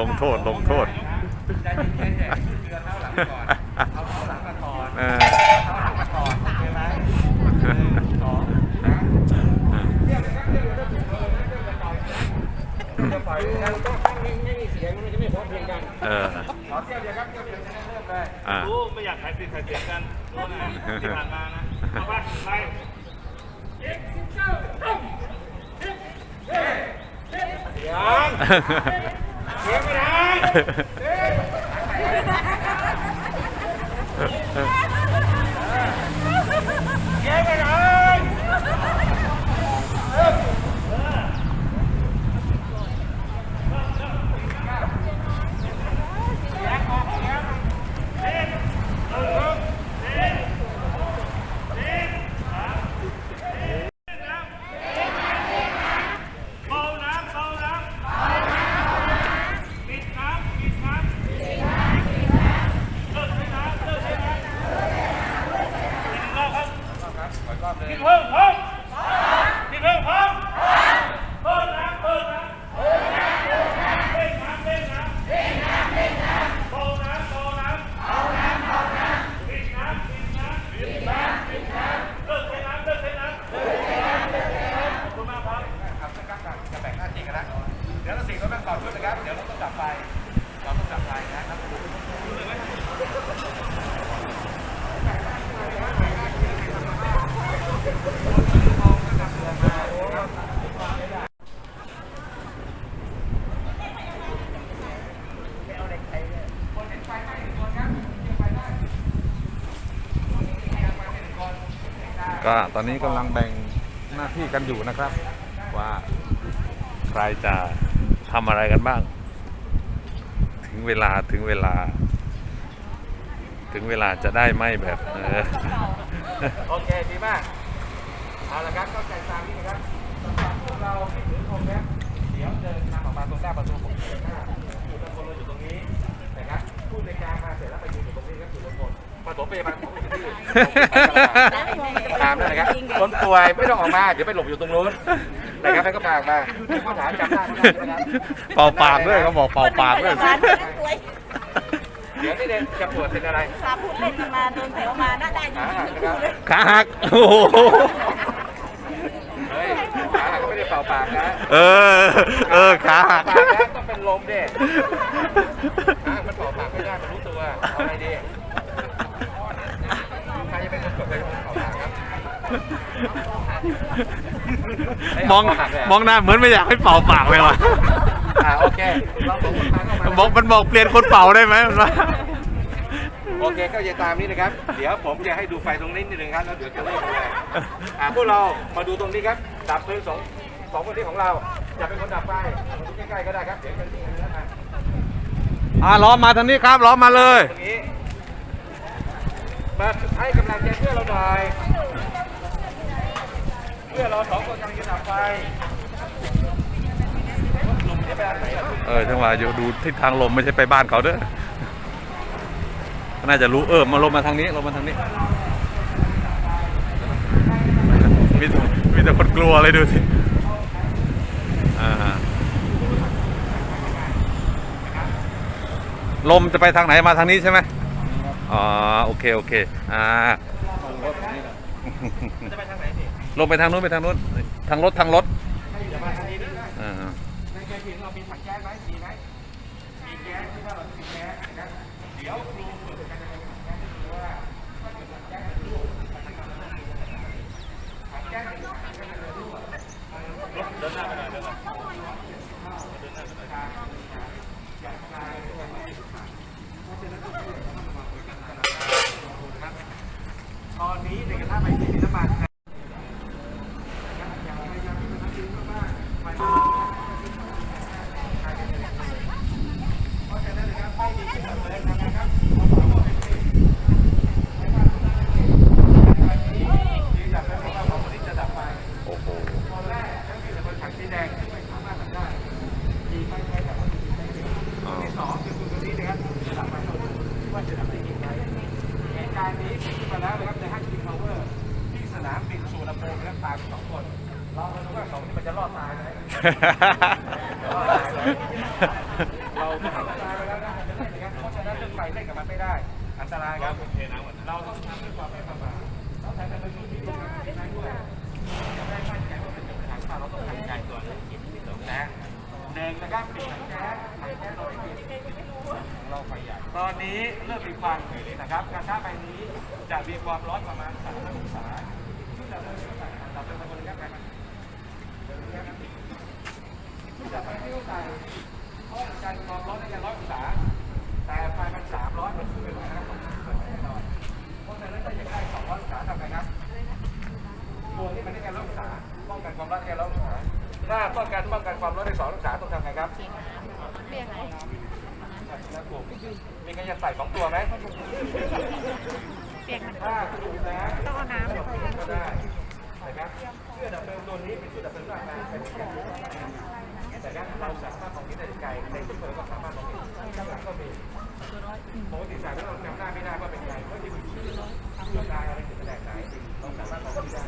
ลงโทษลงโทษใจเย็นๆเนี่ยขึ้นเรือเท้าหลังก่อนเอาเท้าหลังมาก่อนเออเท้าหลังมาก่อนโอเคไหมหนึ่งสองนะเรียกเลยครับเรียกเลยครับเรียกเลยนะเรียกเลยต่อยนะจะปล่อยนะต้องตั้งนิ่งไม่มีเสียงมันจะไม่พร้อมเพรียงกันเออขอเที่ยวเดียวครับเที่ยวเดียวจะได้เริ่มเลยอ่ารู้ไม่อยากขายสิทธิ์ขายเสียงกันรู้นะที่ผ่านมานะเอาไปไปยังเสียงไม่ได้เสียงไม่ได้เบาน้ำเบาน้ำปิดน้ำปิดน้ำเลิกใช้น้ำเลิกใช้น้ำอีกหนึ่งรอบครับ ขออีกรอบเลย พี่เพิ่มพร้อมพี่เพิ่มพร้อมเพิ่มน้ำเพิ่มน้ำเล่นน้ำเล่นน้ำเล่นน้ำเล่นน้ำเบาน้ำเบาน้ำเบาน้ำเบาน้ำปิดน้ำปิดน้ำปิดน้ำปิดน้ำเลิกใช้น้ำเลิกใช้น้ำเลิกใช้น้ำเลิกใช้น้ำขอบคุณมากครับ ครับสักครั้งจะแบ่งหน้าที่กันนะเดี๋ยวเราสี่คนแบ่งต่อชุดนะครับ เดี๋ยวเราต้องดับไฟ เราต้องดับไฟนะครับ ก็ ตอนนี้กำลังแบ่งหน้าที่กันอยู่นะครับ ว่าใครจะทำอะไรกันบ้าง ถึงเวลาถึงเวลา ถึงเวลาจะได้ไหมแบบเออโอเคดีมากเอาละครับเข้าใจตามนี้นะครับสำหรับพวกเราที่ถือธงนะเดี๋ยวเดินทางออกมาตรงหน้าประตูผมเดินหน้าอยู่ตรงคนเราอยู่ตรงนี้นะครับผู้ในการมาเสร็จแล้วไปยืนอยู่ตรงนี้ครับอยู่ตรงคน ปฐมพยาบาลของอยู่ที่ตามนั่นนะครับคนป่วยไม่ต้องออกมาเดี๋ยวไปหลบอยู่ตรงนู้นนะครับให้ก็ปากมาผู้ถามจำได้นะครับเป่าปากด้วยเขาบอกเป่าปากด้วยร้านไม่ได้ป่วยเดี๋ยวนี่เดนจะปวดเป็นอะไรสามพูดเล่นกันมาเดินแถวมาหน้าได้จริงขาหักๆนะครับขาหักโอ้โหเฮ้ยขาหักก็ไม่ได้เป่าปากนะเออเออขาหักปากแล้วต้องเป็นลมดิอะมันเป่าปากไม่ได้มันรู้ตัว เอาไงดีใครจะเป็นคนกดเป็นคนเป่าปากครับ มองมองหน้าเหมือนไม่อยากให้เป่าปากเลยว่ะอ่าโอเคลองลงคนทางเข้ามาบอกมันบอกเปลี่ยนคนเป่าได้ไหมมันว่าโอเคก็จะตามนี้นะครับ เดี๋ยวผมจะให้ดูไฟตรงนี้นิดนึงครับแล้วเดี๋ยวจะเริ่มเลยอ่าพวกเรามาดูตรงนี้ครับ ดับเพลิงสองสองคนที่ของเราจะเป็นคนดับไฟมาดูใกล้ๆก็ได้ครับเดี๋ยวจะดูกันแล้วกันอ่าล้อมาทางนี้ครับล้อมาเลย ตรงนี้มาให้กำลังใจเพื่อนเราหน่อยเพื่อนเราสองคนกำลังจะดับไฟลมจะไปอันไหนอะเออจังหวะอยู่ดูทิศทางลมไม่ใช่ไปบ้านเขาเด้อน่าจะรู้เออมาลมมาทางนี้ลมมาทางนี้ มีมีแต่คนกลัวเลยดูสิอ่าลมจะไปทางไหนมาทางนี้ใช่ไหมอ๋อโอเคโอเคอ่า จะไปทางไหนสิ ลงไปทางนู้นไปทางนู้นทางรถทางรถจะมาทางนี้ด้วยนะอ่าในใจถึงเรามีถังแก๊สไหมมีไหมมีแก๊สที่ว่าเรามีแก๊สนะเดี๋ยวครูเปิดการจะเป็นถังแก๊สดูว่าถ้าเกิดถังแก๊สมันรั่วมันจะทำให้เราถังแก๊สมันรั่วถังแก๊สมันรั่วเดินหน้าไปหน่อยเดินหน้าตอนนี้ในกระทะใบที่มีน้ำมันนะเพราะฉะนั้นนะครับไม่มีที่เปิดเผยนะครับยืนดับแล้วว่าผมนี้จะดับไฟ โอ้โห ตอนแรกก็คือจะเป็นถังสีแดงที่ไม่สามารถดับได้ยิงไม่ใช่แต่ว่ายิงไม่ได้ที่สองคือคุณคนนี้นะครับจะดับไฟเราดูว่าจะดับได้จริงไหมเหตุการณ์นี้เกิดขึ้นมาแล้วนะครับในห้างคิงพาวเวอร์ที่สนามบินสุวรรณภูมินะครับตายสองคน เราไม่ทำอันตรายไปแล้วนะเล่นนะครับเพราะฉะนั้นเรื่องไฟเล่นกับมันไม่ได้ อันตรายครับเราต้องทำด้วยความไม่ประมาทต้องใช้เป็นรุ่นที่ต้องใช้ด้วยได้มั่นใจว่าเป็นจุดขายเราต้องทำใจตัวนี้นะหนึ่งนะครับปิดถังแก๊สถังแก๊สเราไม่ปิดเราไฟใหญ่ตอนนี้เริ่มมีควันนะครับกระทะใบนี้จะมีความร้อนประมาณ3องศาชุดเราเป็นเราเป็นคนเรียกอะ ไรจะไปให้ใส่ห้องการความร้อนได้แค่ร้อยองศาแต่ไฟมันสามร้อยมันสู้ไม่ไหวนะครับเปิดไม่ได้นอนเพราะฉะนั้นถ้าอยากได้สองร้อยองศาทำไงครับตัวนี้มันได้แค่ร้อยองศาป้องกันความร้อนได้แค่ร้อยองศาถ้าป้องกันป้องกันความร้อนได้สององศาต้องทำไงครับแล้วถูกมีใครจะใส่สองตัวไหมเปียกมันถ้าถูกนะต้องเอาน้ำก็ได้นะครับเสื้อดับเพลิงตัวนี้เป็นเสื้อดับเพลิงร่างกายเป็นแก่ แต่ถ้าเราสามารถมองเห็นได้ไกลในที่เปิดก็สามารถมองเห็นข้างหลังก็มีปกติสายแล้วเราจำหน้าไม่ได้ว่าเป็นใครเพราะจะมีชื่อจำได้อะไรถึงแผนกไหนเราสามารถมองไม่ได้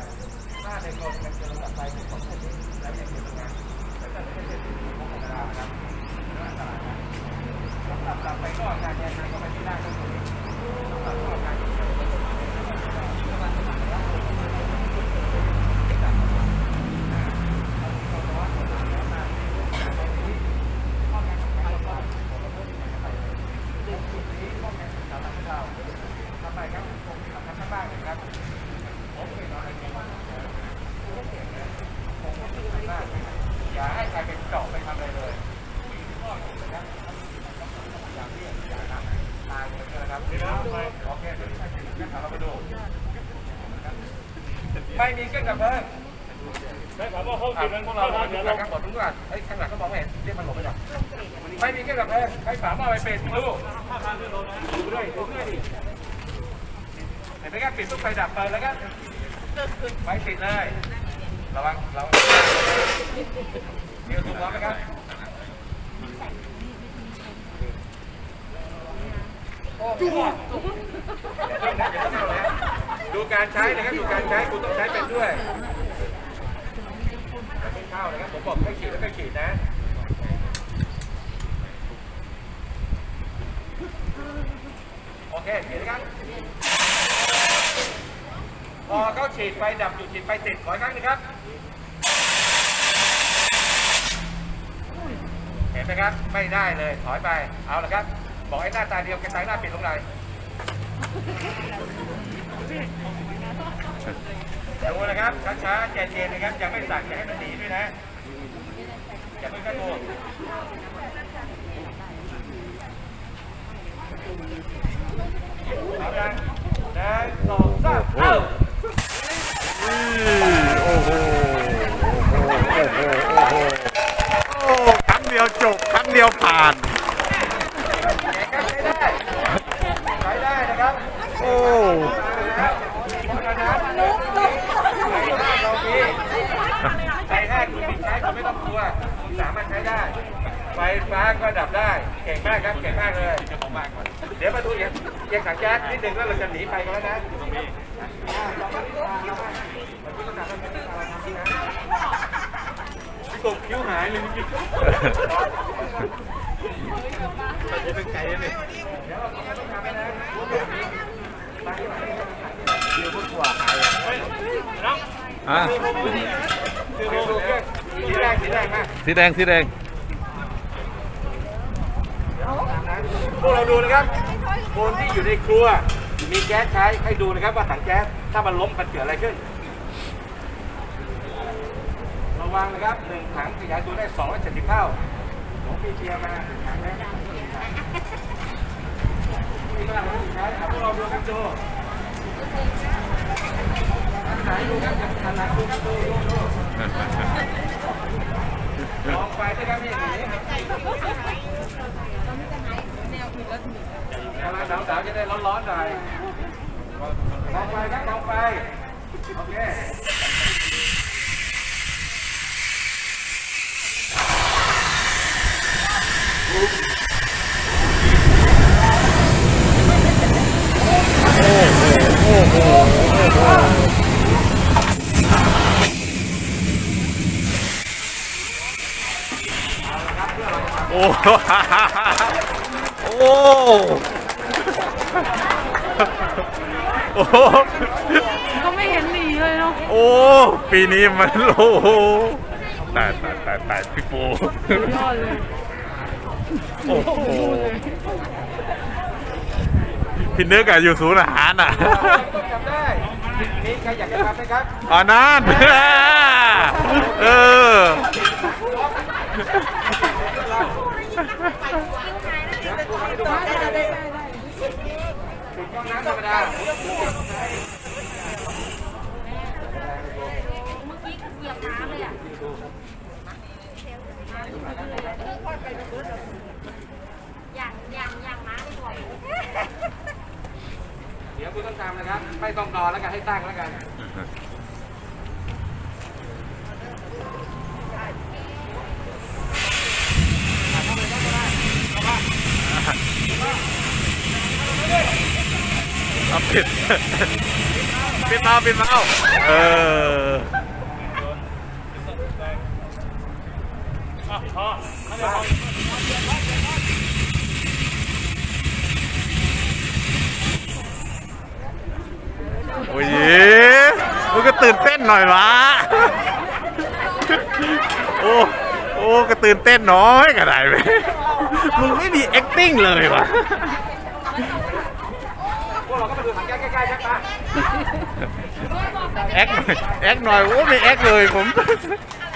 ถ้าในกรณีมันจะระดับไปที่ของคนนี้และยังอยู่ตรงนั้นแต่ถ้าไม่ใช่เป็นของธรรมดาครับอันตรายนะสำหรับกลับไปก็การแทนนั้นก็ไปที่ได้ก็คือสำหรับก็การที่จะ ทำไมครับผมทำข้างล่างเลยครับผมเป็น อะไรกันบ้างผมก็คือข้างล่างอย่าให้ใครเป็นเจาะไปทำอะไรเลยอย่างที่อย่าทำตายเลยนะครับโอเคเดี๋ยวนี้ให้เราไปดูไม่มีเครื่องดับเพลิงได้ข่าวว่าเขาอะกินนั้นพวกเราเราทานดูเดี๋ยวกัเราบหมดทุกอย่างไอ้ข้างหลังก็มองไม่เห็นเรียกมันหลบไปหน่อยไม่มีเครื่องดับเพลิงให้ฝาหม้อไปเป็นดูดูด้วยดูด้วยดิ เห็นไหมครับปิดทุกไฟดับไปแล้วก็ไฟติดเลยระวังระวังมีประตูพร้อมไหมครับดูการใช้นะครับดูการใช้คุณต้องใช้เป็นด้วยไม่เข้านะครับผมบอกให้ขีดแล้วก็ขีดนะ โอเคขีดนะครับ พอเขา ฉีดไฟดับอยู่ฉีดไฟติดขออีกครั้งหนึงครับเห็นไหมครับไม่ได้เลยถอยไปเอาละครับ บอกไอ้หน้าตาเดียวกันตายหน้าปิดลงไหนดูนะครับช้าๆใจเย็นๆนะครับยังไม่สั่งอย่าให้มันหนีด้วยนะอย่าเพิ่งกระโดดเอาดังหนึ่งสองสามเอ้า โอ้โห โอ้โห โอ้โห โอ้โหครั้งเดียวจบครั้งเดียวผ่าน ใช้ได้ใช้ได้นะครับ โอ้เพราะฉะนั้นใช้ได้เรามีใช้ได้คุณมีใช้คุณไม่ต้องกลัวคุณสามารถใช้ได้ ไฟฟ้าก็ดับได้ เก่งมากครับเก่งมากเลย เดี๋ยวมาดูเอียงเอียงถังแก๊สนิดนึงแล้วเราจะหนีไปกันแล้วนะตรงนี้กบ คิ้วหายเลยเมื่อกี้เป็นไก่เลยเดี๋ยวเราต้องทำไปนะอะคือโลโก้สีแดงสีแดงมากสีแดงสีแดงพวกเราดูนะครับคนที่อยู่ในครัวมีแก๊สใช้ให้ดูนะครับว่าถังแก๊สถ้ามันล้มมันเกิดอะไรขึ้น วังนะครับหนึ่งถังขยายตัวได้270เท่าหลวงพี่เชียร์มาหนึ่งถังนะนี่ก็เราใช้เอาพวกเราดูครับดูไหนดูครับหันหลังดูครับดูดูดูลองไปด้วยครับนี่อย่างนี้เวลาหนาวๆจะได้ร้อนๆหน่อยลองไปครับลองไป โอเค โอ้โอ้โอ้ก็ไม่เห็นหนีเลยเนาะ โอ้ ปีนี้มันโอ้โหตายตายตายตายพี่ปูยอดเลย โอ้โหพี่นึกอะอยู่ศูนย์อาหารอะต้องจำได้นี่ใครอยากจะทำไหมครับอ๋อนั่นเออห้องน้ำธรรมดา อย่างอย่างอย่างม้าดีกว่า เดี๋ยว คุณต้องทำนะครับ ไม่ต้องรอแล้วกันให้ตั้งแล้วกันเอาปิดปิดเมาปิดเมาเอออะพอไม่ได้พอ โอ้ยมึงก็ตื่นเต้นหน่อยวะโอ้โอ้ก็ตื่นเต้นน้อยก็ได้ไหมมึงไม่มี acting เลยวะพวกเราก็มาดูถังแก๊สใกล้ๆครับมาแอคหน่อยแอคหน่อยโอ้ไม่แอคเลยผม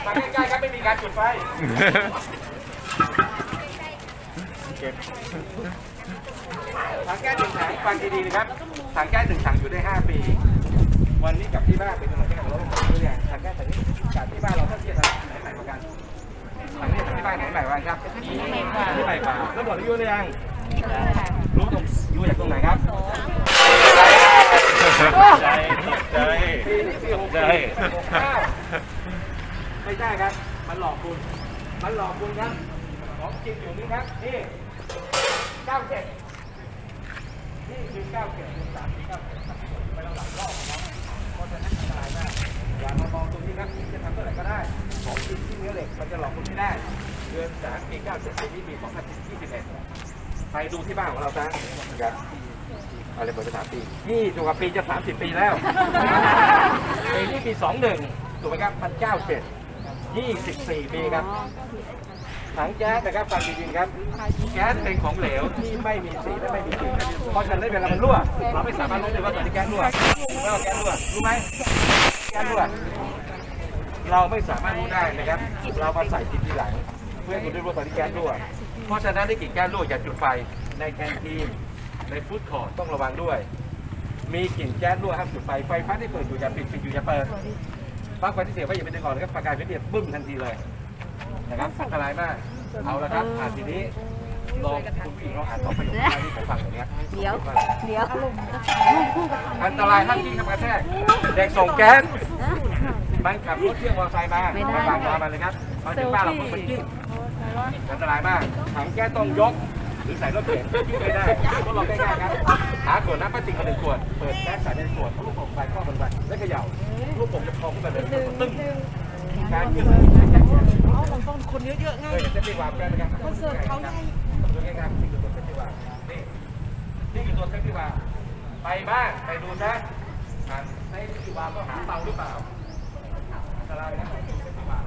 ถังใกล้ๆครับไม่มีการจุดไฟถังแก๊สหนึ่งถังฟังดีๆนะครับ ถังแก๊สหนึ่งถังอยู่ได้ 5 ปี วันนี้กลับที่บ้านเป็นกำลังใจกับเราตัวอย่างถังแก๊สถังนี้กลับที่บ้านเราถ้าเทียบกันไหนใหม่กว่ากันถังนี้ถังที่บ้านไหนใหม่กว่ากันครับที่ใหม่กว่าที่ใหม่กว่าแล้วบอกอายุหรือยังรู้ตรงอยู่จากตรงไหนครับใจตกใจปีนี้ปีหกใจหกห้าไม่ใช่ครับ มันหลอกคุณ มันหลอกคุณครับของจริงอยู่นี่ครับนี่เก้าเจ็ด นี่คือเก้าเจ็ดสามสี่เก้าเจ็ดไปเราหลายรอบนะเพราะฉะนั้นอันตรายมากอย่ามามองตรงนี้ครับจะทำเท่าไหร่ก็ได้ ของจริงที่เนื้อเหล็กมันจะหลอกคุณไม่ได้เดือนสามปีเก้าเจ็ดปีนี้ปีสองพันยี่สิบเอ็ดไปดูที่บ้านของเราซะนะครับอะไรเปิดไปสามปีนี่ถูกกับปีจะสามสิบปีแล้วปีนี้ปีสองหนึ่งถูกไหมครับมันเก้าเจ็ดยี่สิบสี่ปีครับ ถังแก๊สนะครับฟังดีๆครับแก๊สเป็นของเหลวที่ไม่มีสีและไม่มีกลิ่นเพราะฉะนั้นเวลามันรั่วเราไม่สามารถรู้ได้ว่าตอนนี้แก๊สรั่วไม่ว่าแก๊สรั่วรู้ไหมแก๊สรั่วเราไม่สามารถรู้ได้นะครับ เรามาใส่ทีทีหลัง เพื่อให้คุณได้รู้ว่าตอนนี้แก๊สรั่ว เพราะฉะนั้นได้กลิ่นแก๊สรั่วอย่าจุดไฟในแคนทีนในฟู้ดคอร์ทต้องระวังด้วย มีกลิ่นแก๊สรั่วห้ามจุดไฟไฟฟ้าที่เปิดอยู่อย่าปิดปิดอยู่อย่าเปิดปลั๊กไฟที่เสียบไว้อย่าไปดึงออกนะครับประกายเป็นเดียบบึ้มทันทีเลย นะครับอันตรายมาก เอาละครับอ่านทีนี้ลองคุณผู้หญิงลองอ่านต่อประโยคท้ายที่ผมฟังอย่างเงี้ยเดี๋ยว เดี๋ยวอันตรายท่านที่ทำกระแทกเด็กส่งแก๊สมันขับรถเครื่องมอเตอร์ไซค์มามาฟังตามมาเลยครับมาถึงบ้านเราเพิ่งไปกิ้งอันตรายมากถังแก๊สต้องยกหรือใส่รถเข็นกิ้งไม่ได้ทดลองง่ายๆครับหาขวดน้ำพลาสติกมาหนึ่งขวดเปิดแก๊สใส่ในขวดลูกโป่งไฟครอบมันไว้แล้วเขย่าลูกโป่งจะพองขึ้นมาเลยตึ้งการขึ้นแก๊ส เอาบางคนคนเยอะๆไงเคยเห็นเซฟตี้วาล์วแก๊สไหมครับคอนเสิร์ตเขาไงดูง่ายๆนี่คือตัวเซติวานี่นี่คือตัวเซฟตี้วาไปบ้างไปดูซะอ่าเซฟตี้วาก็หาเตาหรือเปล่าอะไรนะเซฟตี้วา